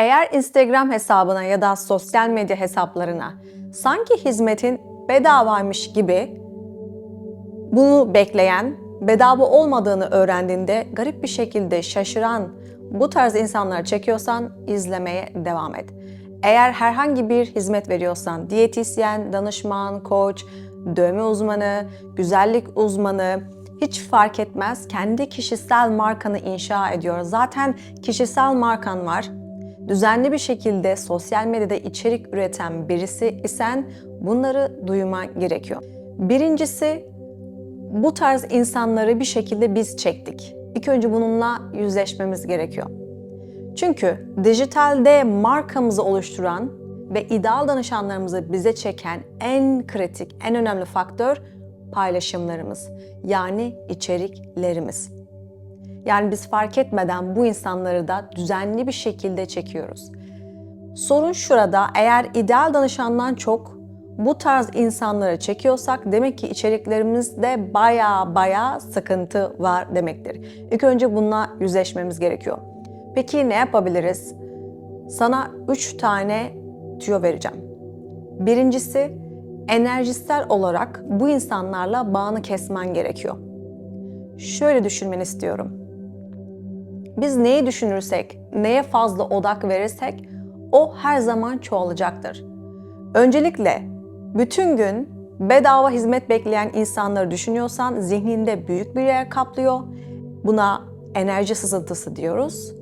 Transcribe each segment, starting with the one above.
Eğer Instagram hesabına ya da sosyal medya hesaplarına sanki hizmetin bedavaymış gibi bunu bekleyen, bedava olmadığını öğrendiğinde garip bir şekilde şaşıran bu tarz insanları çekiyorsan izlemeye devam et. Eğer herhangi bir hizmet veriyorsan, diyetisyen, danışman, koç, dövme uzmanı, güzellik uzmanı, hiç fark etmez. Kendi kişisel markanı inşa ediyor. Zaten kişisel markan var. Düzenli bir şekilde sosyal medyada içerik üreten birisi isen bunları duyman gerekiyor. Birincisi bu tarz insanları bir şekilde biz çektik. İlk önce bununla yüzleşmemiz gerekiyor. Çünkü dijitalde markamızı oluşturan ve ideal danışanlarımızı bize çeken en kritik, en önemli faktör paylaşımlarımız. Yani içeriklerimiz. Yani biz fark etmeden bu insanları da düzenli bir şekilde çekiyoruz. Sorun şurada eğer ideal danışandan çok bu tarz insanları çekiyorsak demek ki içeriklerimizde baya baya sıkıntı var demektir. İlk önce bununla yüzleşmemiz gerekiyor. Peki ne yapabiliriz? Sana 3 tane tüyo vereceğim. Birincisi enerjisel olarak bu insanlarla bağını kesmen gerekiyor. Şöyle düşünmeni istiyorum. Biz neyi düşünürsek, neye fazla odak verirsek o her zaman çoğalacaktır. Öncelikle bütün gün bedava hizmet bekleyen insanları düşünüyorsan zihninde büyük bir yer kaplıyor. Buna enerji sızıntısı diyoruz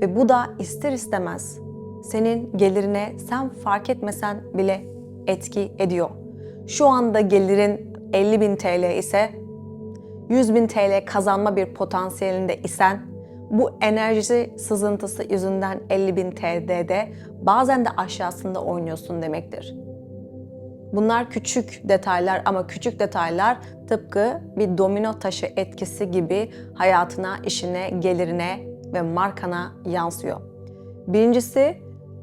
ve bu da ister istemez senin gelirine sen fark etmesen bile etki ediyor. Şu anda gelirin 50 bin TL ise 100 bin TL kazanma bir potansiyelinde isen bu enerji sızıntısı yüzünden 50 bin TL'de bazen de aşağısında oynuyorsun demektir. Bunlar küçük detaylar ama küçük detaylar tıpkı bir domino taşı etkisi gibi hayatına, işine, gelirine ve markana yansıyor. Birincisi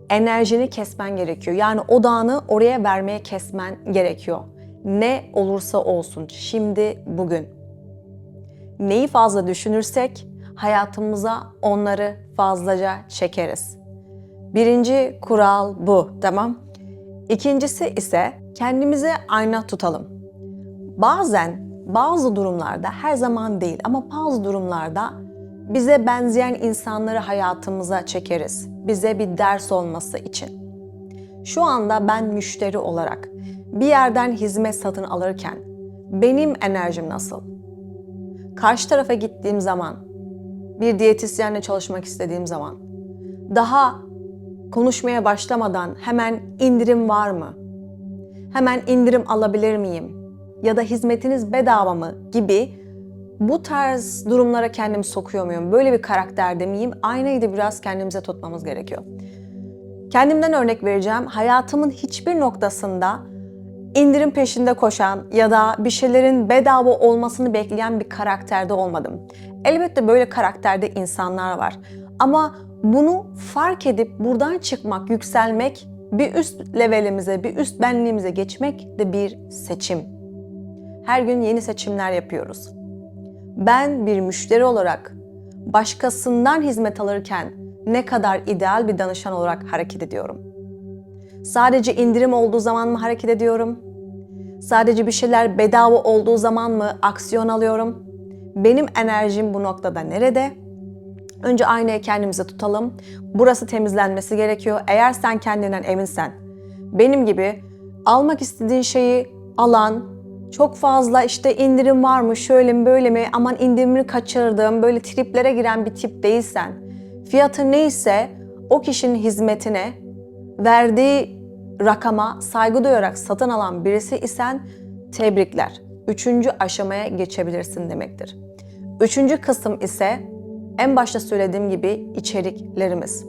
enerjini kesmen gerekiyor. Yani odağını oraya vermeye kesmen gerekiyor. Ne olursa olsun şimdi bugün. Neyi fazla düşünürsek hayatımıza onları fazlaca çekeriz. Birinci kural bu, tamam? İkincisi ise kendimize ayna tutalım. Bazen bazı durumlarda her zaman değil ama bazı durumlarda bize benzeyen insanları hayatımıza çekeriz. Bize bir ders olması için. Şu anda ben müşteri olarak bir yerden hizmet satın alırken benim enerjim nasıl? Karşı tarafa gittiğim zaman, bir diyetisyenle çalışmak istediğim zaman, daha konuşmaya başlamadan hemen indirim var mı? Hemen indirim alabilir miyim? Ya da hizmetiniz bedava mı? gibi bu tarz durumlara kendimi sokuyor muyum? Böyle bir karakterde miyim? Aynayı da biraz kendimize tutmamız gerekiyor. Kendimden örnek vereceğim. Hayatımın hiçbir noktasında indirim peşinde koşan ya da bir şeylerin bedava olmasını bekleyen bir karakterde olmadım. Elbette böyle karakterde insanlar var. Ama bunu fark edip buradan çıkmak, yükselmek, bir üst levelimize, bir üst benliğimize geçmek de bir seçim. Her gün yeni seçimler yapıyoruz. Ben bir müşteri olarak başkasından hizmet alırken ne kadar ideal bir danışan olarak hareket ediyorum? Sadece indirim olduğu zaman mı hareket ediyorum? Sadece bir şeyler bedava olduğu zaman mı aksiyon alıyorum? Benim enerjim bu noktada nerede? Önce aynayı kendimize tutalım. Burası temizlenmesi gerekiyor. Eğer sen kendinden eminsen, benim gibi almak istediğin şeyi alan, çok fazla işte indirim var mı, şöyle mi böyle mi, aman indirimini kaçırdım, böyle triplere giren bir tip değilsen, fiyatı neyse o kişinin hizmetine, verdiği rakama saygı duyarak satın alan birisi isen tebrikler. Üçüncü aşamaya geçebilirsin demektir. Üçüncü kısım ise en başta söylediğim gibi içeriklerimiz.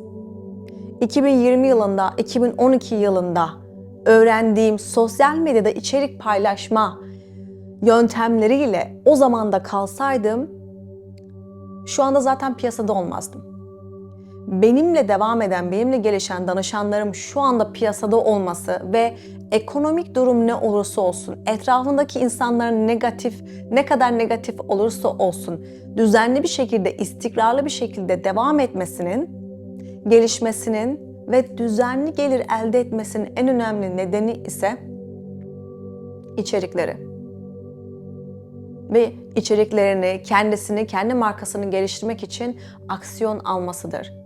2020 yılında, 2012 yılında öğrendiğim sosyal medyada içerik paylaşma yöntemleriyle o zamanda kalsaydım şu anda zaten piyasada olmazdım. Benimle devam eden, benimle gelişen danışanlarım şu anda piyasada olması ve ekonomik durum ne olursa olsun, etrafındaki insanların negatif, ne kadar negatif olursa olsun, düzenli bir şekilde, istikrarlı bir şekilde devam etmesinin, gelişmesinin ve düzenli gelir elde etmesinin en önemli nedeni ise içerikleri. Ve içeriklerini, kendisini, kendi markasını geliştirmek için aksiyon almasıdır.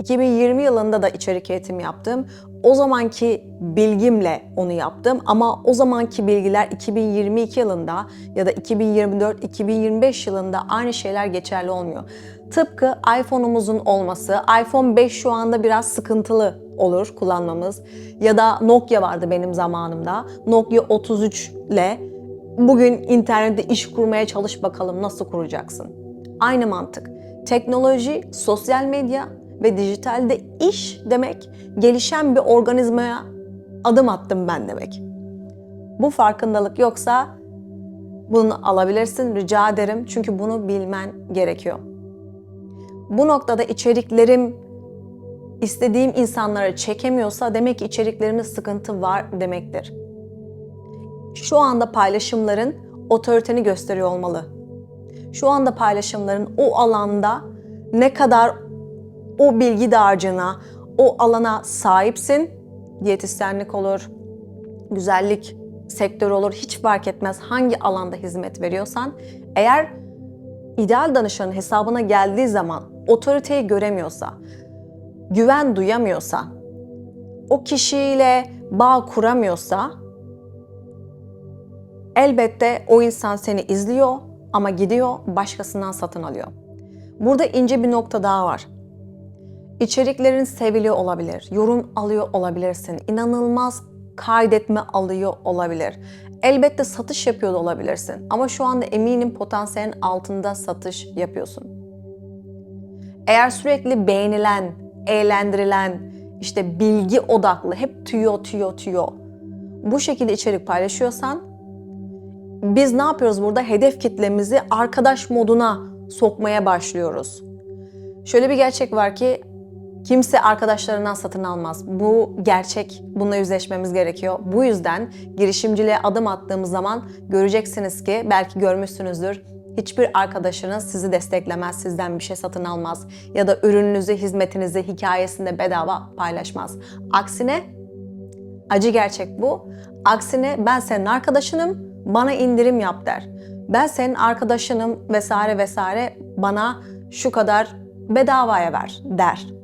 2020 yılında da içerik eğitimi yaptım. O zamanki bilgimle onu yaptım ama o zamanki bilgiler 2022 yılında ya da 2024-2025 yılında aynı şeyler geçerli olmuyor. Tıpkı iPhone'umuzun olması, iPhone 5 şu anda biraz sıkıntılı olur kullanmamız ya da Nokia vardı benim zamanımda. Nokia 33 ile bugün internette iş kurmaya çalış bakalım nasıl kuracaksın. Aynı mantık. Teknoloji, sosyal medya ve dijitalde iş demek gelişen bir organizmaya adım attım ben demek. Bu farkındalık yoksa bunu alabilirsin rica ederim çünkü bunu bilmen gerekiyor. Bu noktada içeriklerim istediğim insanları çekemiyorsa demek ki içeriklerimde sıkıntı var demektir. Şu anda paylaşımların otoriteni gösteriyor olmalı. Şu anda paylaşımların o alanda ne kadar o bilgi dağarcığına, o alana sahipsin. Diyetisyenlik olur, güzellik sektörü olur, hiç fark etmez hangi alanda hizmet veriyorsan. Eğer ideal danışanın hesabına geldiği zaman otoriteyi göremiyorsa, güven duyamıyorsa, o kişiyle bağ kuramıyorsa elbette o insan seni izliyor ama gidiyor başkasından satın alıyor. Burada ince bir nokta daha var. İçeriklerin seviliyor olabilir, yorum alıyor olabilirsin, inanılmaz kaydetme alıyor olabilir. Elbette satış yapıyor olabilirsin ama şu anda eminim potansiyelin altında satış yapıyorsun. Eğer sürekli beğenilen, eğlendirilen, işte bilgi odaklı, hep tüyo tüyo tüyo bu şekilde içerik paylaşıyorsan biz ne yapıyoruz burada? Hedef kitlemizi arkadaş moduna sokmaya başlıyoruz. Şöyle bir gerçek var ki kimse arkadaşlarından satın almaz. Bu gerçek. Bununla yüzleşmemiz gerekiyor. Bu yüzden girişimciliğe adım attığımız zaman göreceksiniz ki belki görmüşsünüzdür. Hiçbir arkadaşınız sizi desteklemez, sizden bir şey satın almaz ya da ürününüzü, hizmetinizi hikayesinde bedava paylaşmaz. Aksine acı gerçek bu. Aksine ben senin arkadaşınım, bana indirim yap der. Ben senin arkadaşınım vesaire vesaire bana şu kadar bedavaya ver der.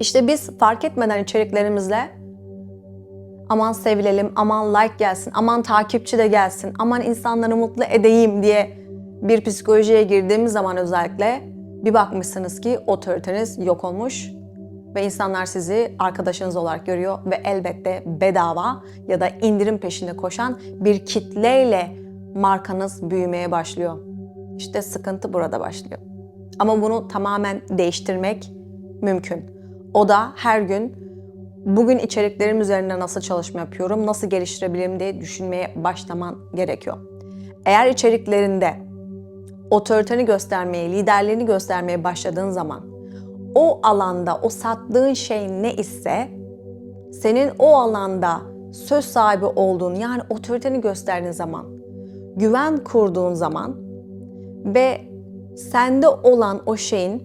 İşte biz fark etmeden içeriklerimizle aman sevilelim, aman like gelsin, aman takipçi de gelsin, aman insanları mutlu edeyim diye bir psikolojiye girdiğimiz zaman özellikle bir bakmışsınız ki otoriteniz yok olmuş ve insanlar sizi arkadaşınız olarak görüyor ve elbette bedava ya da indirim peşinde koşan bir kitleyle markanız büyümeye başlıyor. İşte sıkıntı burada başlıyor. Ama bunu tamamen değiştirmek mümkün. O da her gün bugün içeriklerim üzerinde nasıl çalışma yapıyorum, nasıl geliştirebilirim diye düşünmeye başlaman gerekiyor. Eğer içeriklerinde otoriteni göstermeye, liderliğini göstermeye başladığın zaman o alanda o sattığın şey ne ise senin o alanda söz sahibi olduğun yani otoriteni gösterdiğin zaman, güven kurduğun zaman ve sende olan o şeyin,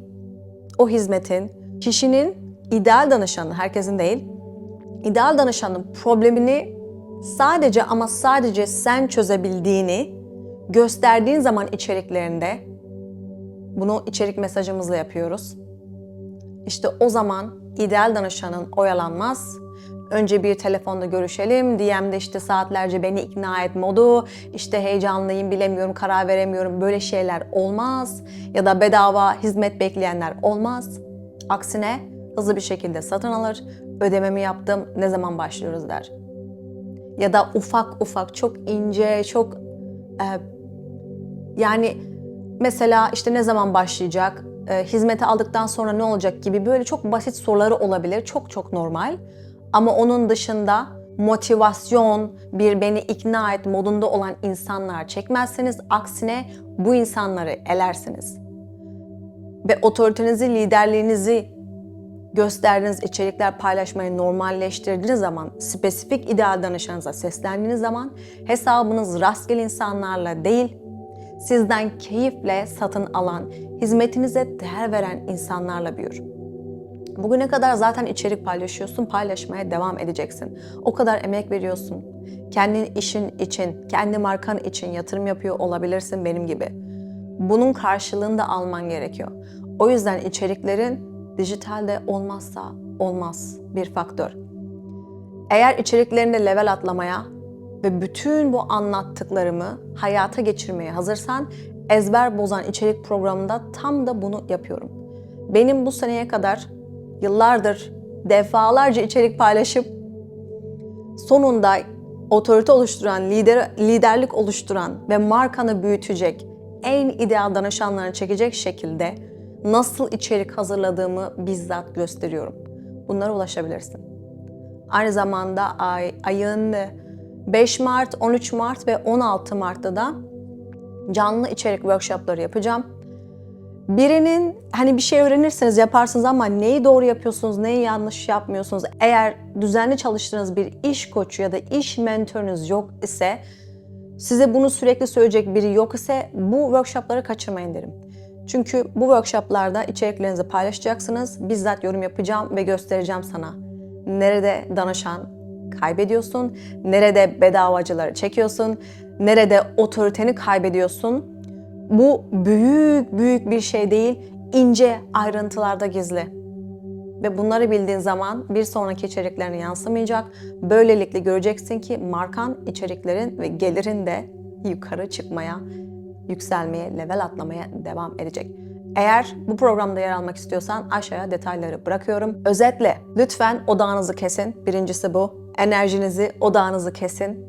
o hizmetin, kişinin ideal danışanı, herkesin değil, ideal danışanın problemini sadece ama sadece sen çözebildiğini gösterdiğin zaman içeriklerinde bunu içerik mesajımızla yapıyoruz. İşte o zaman ideal danışanın oyalanmaz. Önce bir telefonda görüşelim, DM'de işte saatlerce beni ikna et modu, işte heyecanlıyım, bilemiyorum, karar veremiyorum böyle şeyler olmaz. Ya da bedava hizmet bekleyenler olmaz. Aksine hızlı bir şekilde satın alır, ödememi yaptım, ne zaman başlıyoruz der. Ya da ufak ufak, çok ince, çok e, yani mesela işte ne zaman başlayacak, e, hizmeti aldıktan sonra ne olacak gibi böyle çok basit soruları olabilir. Çok çok normal. Ama onun dışında motivasyon, bir beni ikna et modunda olan insanlar çekmezseniz aksine bu insanları elersiniz. Ve otoritenizi, liderliğinizi gösterdiğiniz içerikler paylaşmayı normalleştirdiğiniz zaman, spesifik ideal danışanınıza seslendiğiniz zaman hesabınız rastgele insanlarla değil, sizden keyifle satın alan, hizmetinize değer veren insanlarla büyür. Bugüne kadar zaten içerik paylaşıyorsun, paylaşmaya devam edeceksin. O kadar emek veriyorsun. Kendi işin için, kendi markan için yatırım yapıyor olabilirsin benim gibi. Bunun karşılığını da alman gerekiyor. O yüzden içeriklerin dijitalde olmazsa olmaz bir faktör. Eğer içeriklerinde level atlamaya ve bütün bu anlattıklarımı hayata geçirmeye hazırsan ezber bozan içerik programında tam da bunu yapıyorum. Benim bu seneye kadar yıllardır defalarca içerik paylaşıp sonunda otorite oluşturan, lider, liderlik oluşturan ve markanı büyütecek, en ideal danışanlarını çekecek şekilde nasıl içerik hazırladığımı bizzat gösteriyorum. Bunlara ulaşabilirsin. Aynı zamanda ay, ayın 5 Mart, 13 Mart ve 16 Mart'ta da canlı içerik workshopları yapacağım. Birinin hani bir şey öğrenirseniz yaparsınız ama neyi doğru yapıyorsunuz, neyi yanlış yapmıyorsunuz. Eğer düzenli çalıştığınız bir iş koçu ya da iş mentorunuz yok ise size bunu sürekli söyleyecek biri yok ise bu workshopları kaçırmayın derim. Çünkü bu workshoplarda içeriklerinizi paylaşacaksınız. Bizzat yorum yapacağım ve göstereceğim sana. Nerede danışan kaybediyorsun, nerede bedavacıları çekiyorsun, nerede otoriteni kaybediyorsun. Bu büyük büyük bir şey değil, ince ayrıntılarda gizli. Ve bunları bildiğin zaman bir sonraki içeriklerine yansımayacak. Böylelikle göreceksin ki markan içeriklerin ve gelirin de yukarı çıkmaya, yükselmeye, level atlamaya devam edecek. Eğer bu programda yer almak istiyorsan aşağıya detayları bırakıyorum. Özetle lütfen odağınızı kesin. Birincisi bu. Enerjinizi, odağınızı kesin.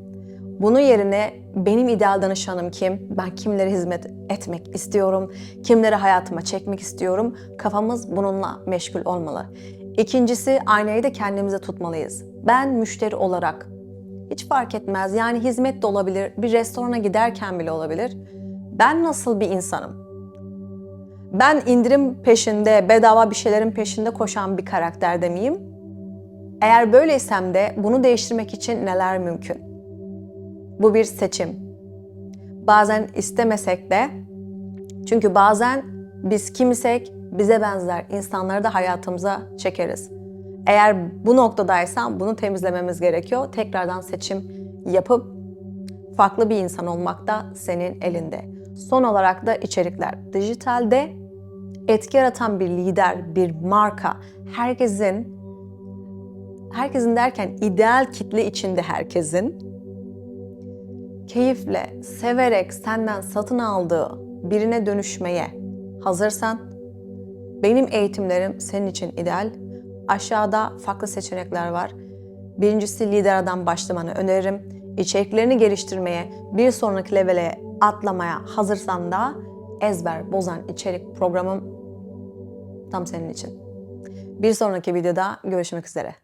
Bunun yerine benim ideal danışanım kim? Ben kimlere hizmet etmek istiyorum? Kimleri hayatıma çekmek istiyorum? Kafamız bununla meşgul olmalı. İkincisi aynayı da kendimize tutmalıyız. Ben müşteri olarak hiç fark etmez. Yani hizmet de olabilir, bir restorana giderken bile olabilir. Ben nasıl bir insanım? Ben indirim peşinde, bedava bir şeylerin peşinde koşan bir karakterde miyim? Eğer böyleysem de bunu değiştirmek için neler mümkün? Bu bir seçim. Bazen istemesek de çünkü bazen biz kimsek bize benzer insanları da hayatımıza çekeriz. Eğer bu noktadaysan bunu temizlememiz gerekiyor. Tekrardan seçim yapıp farklı bir insan olmak da senin elinde. Son olarak da içerikler. Dijitalde etki yaratan bir lider, bir marka, herkesin herkesin derken ideal kitle içinde herkesin keyifle, severek senden satın aldığı birine dönüşmeye hazırsan benim eğitimlerim senin için ideal. Aşağıda farklı seçenekler var. Birincisi lider adam başlamanı öneririm. İçeriklerini geliştirmeye, bir sonraki levele atlamaya hazırsan da ezber bozan içerik programım tam senin için. Bir sonraki videoda görüşmek üzere.